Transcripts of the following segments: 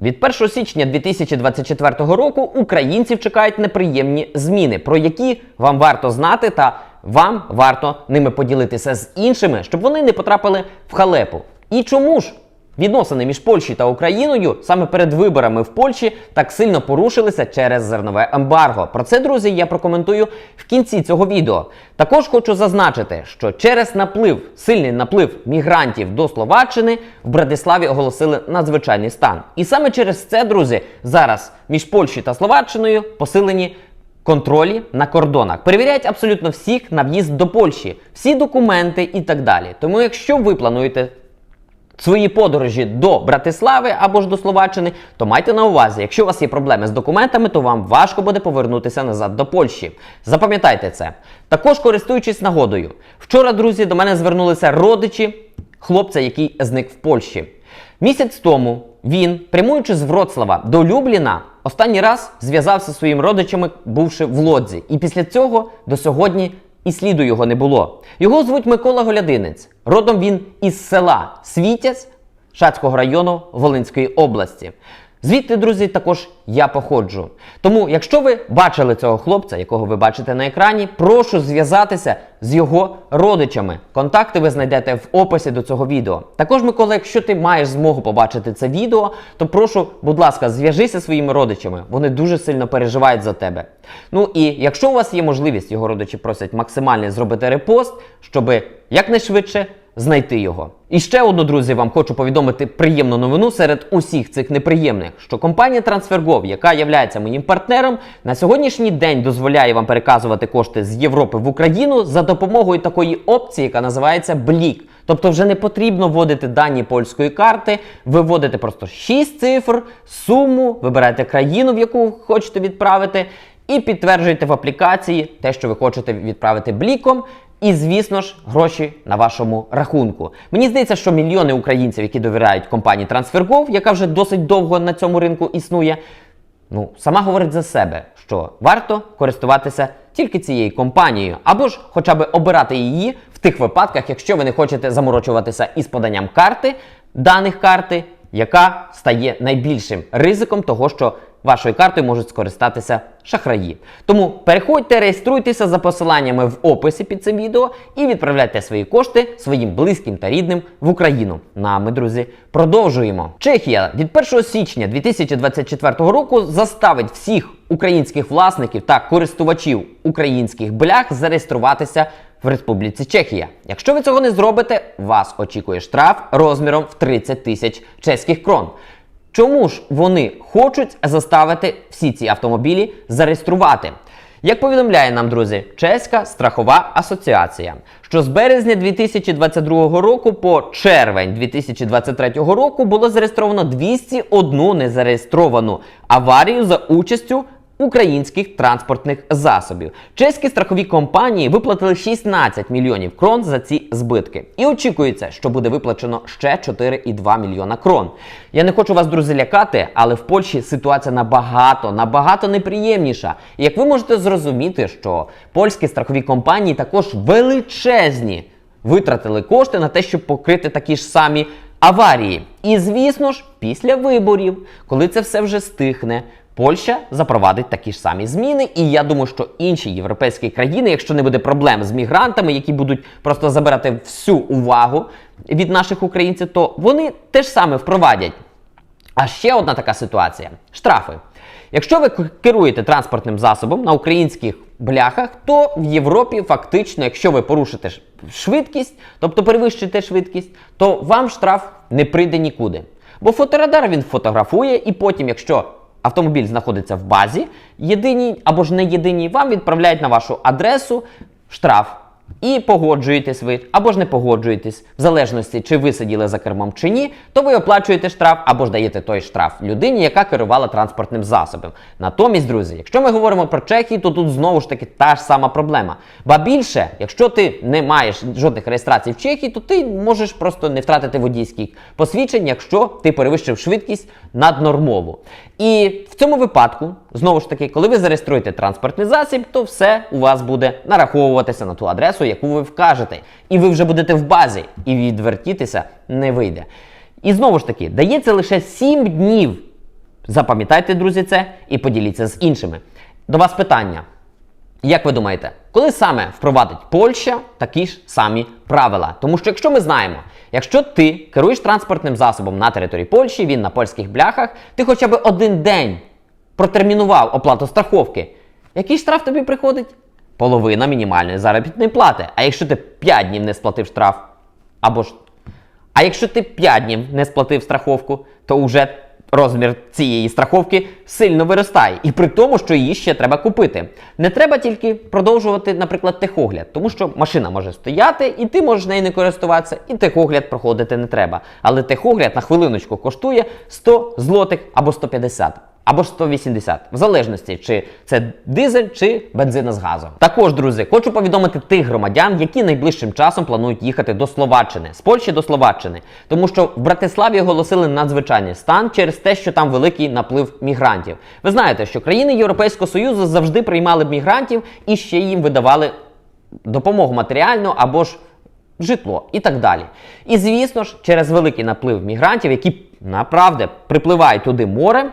Від 1 січня 2024 року українців чекають неприємні зміни, про які вам варто знати, та вам варто ними поділитися з іншими, щоб вони не потрапили в халепу. І чому ж відносини між Польщею та Україною саме перед виборами в Польщі так сильно порушилися через зернове ембарго? Про це, друзі, я прокоментую в кінці цього відео. Також хочу зазначити, що через наплив, сильний наплив мігрантів до Словаччини в Братиславі оголосили надзвичайний стан. І саме через це, друзі, зараз між Польщею та Словаччиною посилені контролі на кордонах. Перевіряють абсолютно всіх на в'їзд до Польщі, всі документи і так далі. Тому, якщо ви плануєте свої подорожі до Братислави або ж до Словаччини, то майте на увазі, якщо у вас є проблеми з документами, то вам важко буде повернутися назад до Польщі. Запам'ятайте це. Також користуючись нагодою, вчора, друзі, до мене звернулися родичі хлопця, який зник в Польщі. Місяць тому він, прямуючи з Вроцлава до Любліна, останній раз зв'язався зі своїми родичами, бувши в лодзі. І після цього до сьогодні і сліду його не було. Його звуть Микола Голядинець. Родом він із села Світязь Шацького району Волинської області. Звідти, друзі, також я походжу. Тому, якщо ви бачили цього хлопця, якого ви бачите на екрані, прошу зв'язатися з його родичами. Контакти ви знайдете в описі до цього відео. Також, Микола, якщо ти маєш змогу побачити це відео, то прошу, будь ласка, зв'яжися зі своїми родичами. Вони дуже сильно переживають за тебе. Ну і якщо у вас є можливість, його родичі просять максимально зробити репост, щоб якнайшвидше знайти його. І ще одну, друзі, вам хочу повідомити приємну новину серед усіх цих неприємних, що компанія TransferGo, яка є моїм партнером, на сьогоднішній день дозволяє вам переказувати кошти з Європи в Україну за допомогою такої опції, яка називається Блік. Тобто вже не потрібно вводити дані польської карти, ви вводите просто 6 цифр, суму, вибираєте країну, в яку хочете відправити, і підтверджуєте в аплікації те, що ви хочете відправити бліком. І, звісно ж, гроші на вашому рахунку. Мені здається, що мільйони українців, які довіряють компанії TransferGo, яка вже досить довго на цьому ринку існує, ну, сама говорить за себе, що варто користуватися тільки цією компанією, або ж хоча б обирати її в тих випадках, якщо ви не хочете заморочуватися із поданням карти, даних карти, яка стає найбільшим ризиком того, що вашою картою можуть скористатися шахраї. Тому переходьте, реєструйтеся за посиланнями в описі під цим відео і відправляйте свої кошти своїм близьким та рідним в Україну. Ну а ми, друзі, продовжуємо. Чехія від 1 січня 2024 року заставить всіх українських власників та користувачів українських блях зареєструватися в Республіці Чехія. Якщо ви цього не зробите, вас очікує штраф розміром в 30 тисяч чеських крон. Чому ж вони хочуть заставити всі ці автомобілі зареєструвати? Як повідомляє нам, друзі, Чеська страхова асоціація, що з березня 2022 року по червень 2023 року було зареєстровано 201 незареєстровану аварію за участю українських транспортних засобів. Чеські страхові компанії виплатили 16 мільйонів крон за ці збитки. І очікується, що буде виплачено ще 4,2 мільйона крон. Я не хочу вас, друзі, лякати, але в Польщі ситуація набагато, набагато неприємніша. І як ви можете зрозуміти, що польські страхові компанії також величезні витратили кошти на те, щоб покрити такі ж самі аварії. І звісно ж, після виборів, коли це все вже стихне. Польща запровадить такі ж самі зміни, і я думаю, що інші європейські країни, якщо не буде проблем з мігрантами, які будуть просто забирати всю увагу від наших українців, то вони теж саме впровадять. А ще одна така ситуація: штрафи. Якщо ви керуєте транспортним засобом на українських бляхах, то в Європі фактично, якщо ви порушите швидкість, тобто перевищите швидкість, то вам штраф не прийде нікуди. Бо фоторадар він фотографує, і потім, якщо автомобіль знаходиться в базі, єдиній або ж не єдиній, вам відправляють на вашу адресу штраф. І погоджуєтесь ви або ж не погоджуєтесь, в залежності, чи ви сиділи за кермом чи ні, то ви оплачуєте штраф або ж даєте той штраф людині, яка керувала транспортним засобом. Натомість, друзі, якщо ми говоримо про Чехію, то тут знову ж таки та ж сама проблема. Ба більше, якщо ти не маєш жодних реєстрацій в Чехії, то ти можеш просто не втратити водійських посвідчень, якщо ти перевищив швидкість наднормову. І в цьому випадку, знову ж таки, коли ви зареєструєте транспортний засіб, то все у вас буде нараховуватися на ту адресу, яку ви вкажете. І ви вже будете в базі, і відвертітися не вийде. І знову ж таки, дається лише 7 днів Запам'ятайте, друзі, це і поділіться з іншими. До вас питання. Як ви думаєте, коли саме впровадить Польща такі ж самі правила? Тому що якщо ми знаємо, якщо ти керуєш транспортним засобом на території Польщі, він на польських бляхах, ти хоча б один день протермінував оплату страховки, який штраф тобі приходить? Половина мінімальної заробітної плати. А якщо ти 5 днів не сплатив штраф, або ж. А якщо ти 5 днів не сплатив страховку, то вже розмір цієї страховки сильно виростає. І при тому, що її ще треба купити. Не треба тільки продовжувати, наприклад, техогляд, тому що машина може стояти, і ти можеш нею не користуватися, і техогляд проходити не треба. Але техогляд на хвилиночку коштує 100 злотих або 150. Або ж 180, в залежності, чи це дизель чи бензина з газом. Також, друзі, хочу повідомити тих громадян, які найближчим часом планують їхати до Словаччини, з Польщі до Словаччини, тому що в Братиславі оголосили надзвичайний стан через те, що там великий наплив мігрантів. Ви знаєте, що країни Європейського Союзу завжди приймали мігрантів і ще їм видавали допомогу матеріальну або ж житло і так далі. І звісно ж, через великий наплив мігрантів, які направде припливають туди морем.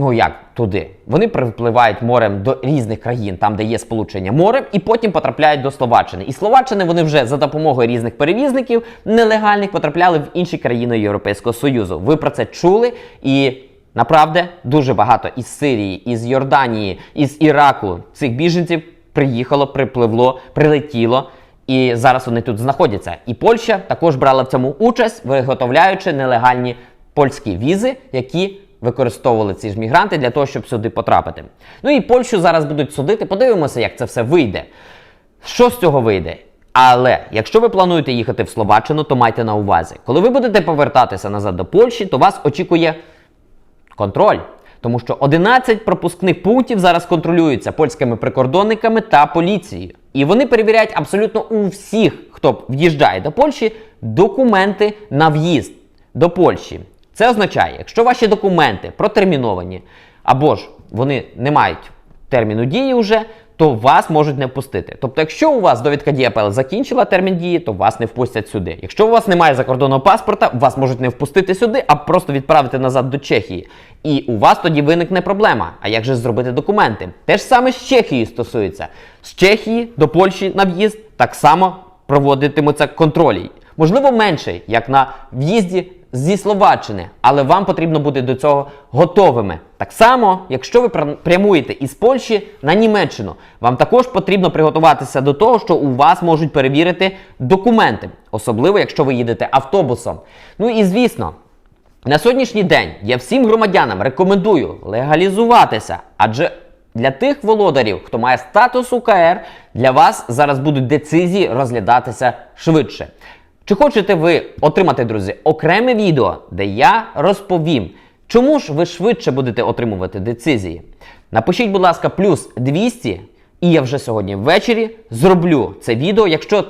Ну як туди? Вони припливають морем до різних країн, там де є сполучення морем, і потім потрапляють до Словаччини. І Словаччини вони вже за допомогою різних перевізників нелегальних потрапляли в інші країни Європейського Союзу. Ви про це чули і. Направде дуже багато із Сирії, із Йорданії, із Іраку цих біженців приїхало, припливло, прилетіло, і зараз вони тут знаходяться. І Польща також брала в цьому участь, виготовляючи нелегальні польські візи, які використовували ці ж мігранти для того, щоб сюди потрапити. Ну і Польщу зараз будуть судити. Подивимося, як це все вийде. Що з цього вийде? Але якщо ви плануєте їхати в Словаччину, то майте на увазі, коли ви будете повертатися назад до Польщі, то вас очікує контроль. Тому що 11 пропускних пунктів зараз контролюються польськими прикордонниками та поліцією. І вони перевіряють абсолютно у всіх, хто в'їжджає до Польщі, документи на в'їзд до Польщі. Це означає, якщо ваші документи протерміновані, або ж вони не мають терміну дії вже, то вас можуть не впустити. Тобто, якщо у вас довідка ДІАПЛ закінчила термін дії, то вас не впустять сюди. Якщо у вас немає закордонного паспорта, вас можуть не впустити сюди, а просто відправити назад до Чехії. І у вас тоді виникне проблема. А як же зробити документи? Те ж саме з Чехією стосується. З Чехії до Польщі на в'їзд так само проводитимуться контролі. Можливо, менший, як на в'їзді зі Словаччини, але вам потрібно бути до цього готовими. Так само, якщо ви прямуєте із Польщі на Німеччину, вам також потрібно приготуватися до того, що у вас можуть перевірити документи, особливо якщо ви їдете автобусом. Ну і звісно. На сьогоднішній день я всім громадянам рекомендую легалізуватися, адже для тих володарів, хто має статус УКР, для вас зараз будуть децизії розглядатися швидше. Чи хочете ви отримати, друзі, окреме відео, де я розповім, чому ж ви швидше будете отримувати децизії? Напишіть, будь ласка, плюс 200, і я вже сьогодні ввечері зроблю це відео, якщо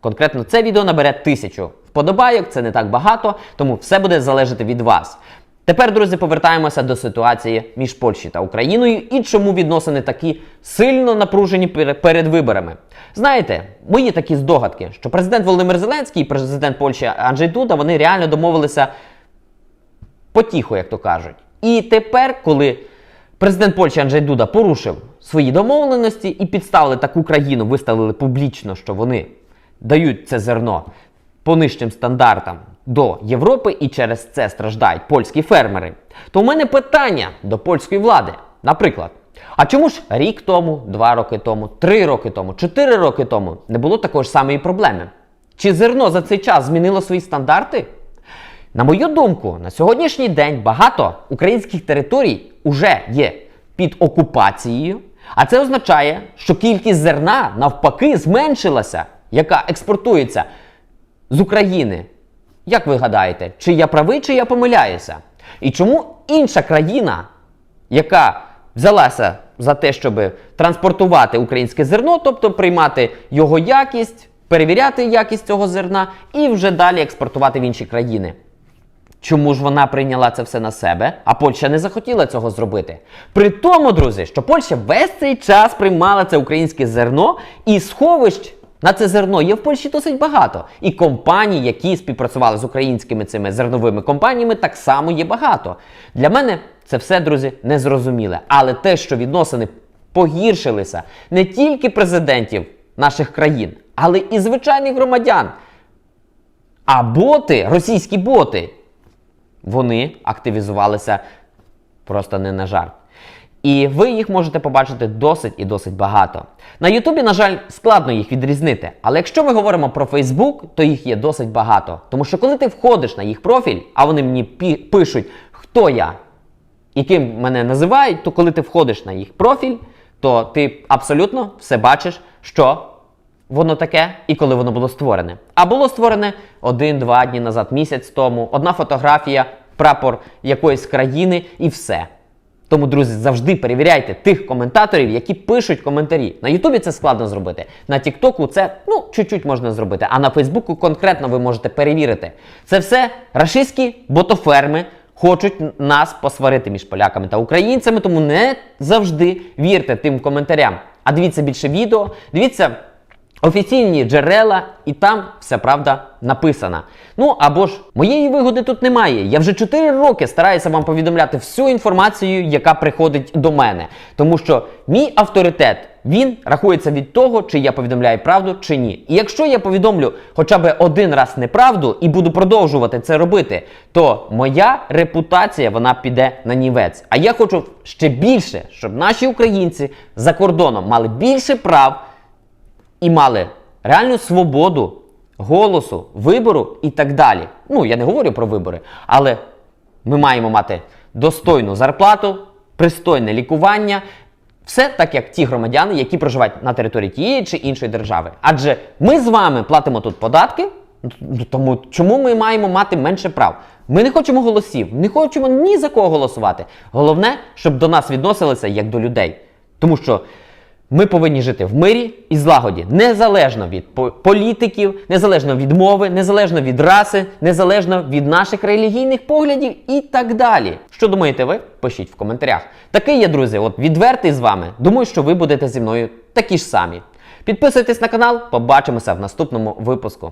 Конкретно це відео набере тисячу вподобайок, це не так багато, тому все буде залежати від вас. Тепер, друзі, повертаємося до ситуації між Польщею та Україною і чому відносини такі сильно напружені перед виборами. Знаєте, мої такі здогадки, що президент Володимир Зеленський і президент Польщі Анджей Дуда вони реально домовилися потіху, як то кажуть. І тепер, коли президент Польщі Анджей Дуда порушив свої домовленості і підставили таку країну, виставили публічно, що вони дають це зерно по нижчим стандартам до Європи, і через це страждають польські фермери, то у мене питання до польської влади. Наприклад, а чому ж рік тому, два роки тому, три роки тому, чотири роки тому не було такої ж самої проблеми? Чи зерно за цей час змінило свої стандарти? На мою думку, на сьогоднішній день багато українських територій уже є під окупацією, а це означає, що кількість зерна навпаки зменшилася, яка експортується з України. Як ви гадаєте, чи я правий, чи я помиляюся? І чому інша країна, яка взялася за те, щоб транспортувати українське зерно, тобто приймати його якість, перевіряти якість цього зерна і вже далі експортувати в інші країни? Чому ж вона прийняла це все на себе, а Польща не захотіла цього зробити? При тому, друзі, що Польща весь цей час приймала це українське зерно і сховищ На це зерно є в Польщі досить багато. І компаній, які співпрацювали з українськими цими зерновими компаніями, так само є багато. Для мене це все, друзі, незрозуміле. Але те, що відносини погіршилися не тільки президентів наших країн, але і звичайних громадян. А боти, російські боти, вони активізувалися просто не на жарт. І ви їх можете побачити досить і досить багато. На Ютубі, на жаль, складно їх відрізнити. Але якщо ми говоримо про Фейсбук, то їх є досить багато. Тому що коли ти входиш на їх профіль, а вони мені пишуть, хто я і ким мене називають, то коли ти входиш на їх профіль, то ти абсолютно все бачиш, що воно таке і коли воно було створене. А було створене один-два дні назад, місяць тому, одна фотографія, прапор якоїсь країни і все. Тому, друзі, завжди перевіряйте тих коментаторів, які пишуть коментарі. На Ютубі це складно зробити. На Тіктоку це ну чуть-чуть можна зробити. А на Фейсбуку конкретно ви можете перевірити. Це все рашистські ботоферми хочуть нас посварити між поляками та українцями, тому не завжди вірте тим коментарям. А дивіться більше відео, дивіться офіційні джерела, і там вся правда написана. Ну або ж моєї вигоди тут немає. Я вже 4 роки стараюся вам повідомляти всю інформацію, яка приходить до мене. Тому що мій авторитет він рахується від того, чи я повідомляю правду чи ні. І якщо я повідомлю хоча б один раз неправду і буду продовжувати це робити, то моя репутація вона піде на нівець. А я хочу ще більше, щоб наші українці за кордоном мали більше прав і мали реальну свободу голосу, вибору і так далі. Ну, я не говорю про вибори, але ми маємо мати достойну зарплату, пристойне лікування. Все так, як ті громадяни, які проживають на території тієї чи іншої держави. Адже ми з вами платимо тут податки, ну, тому чому ми маємо мати менше прав? Ми не хочемо голосів, не хочемо ні за кого голосувати. Головне, щоб до нас відносилися як до людей. Тому що ми повинні жити в мирі і злагоді, незалежно від політиків, незалежно від мови, незалежно від раси, незалежно від наших релігійних поглядів і так далі. Що думаєте ви? Пишіть в коментарях. Такий я, друзі, от відвертий з вами. Думаю, що ви будете зі мною такі ж самі. Підписуйтесь на канал, побачимося в наступному випуску.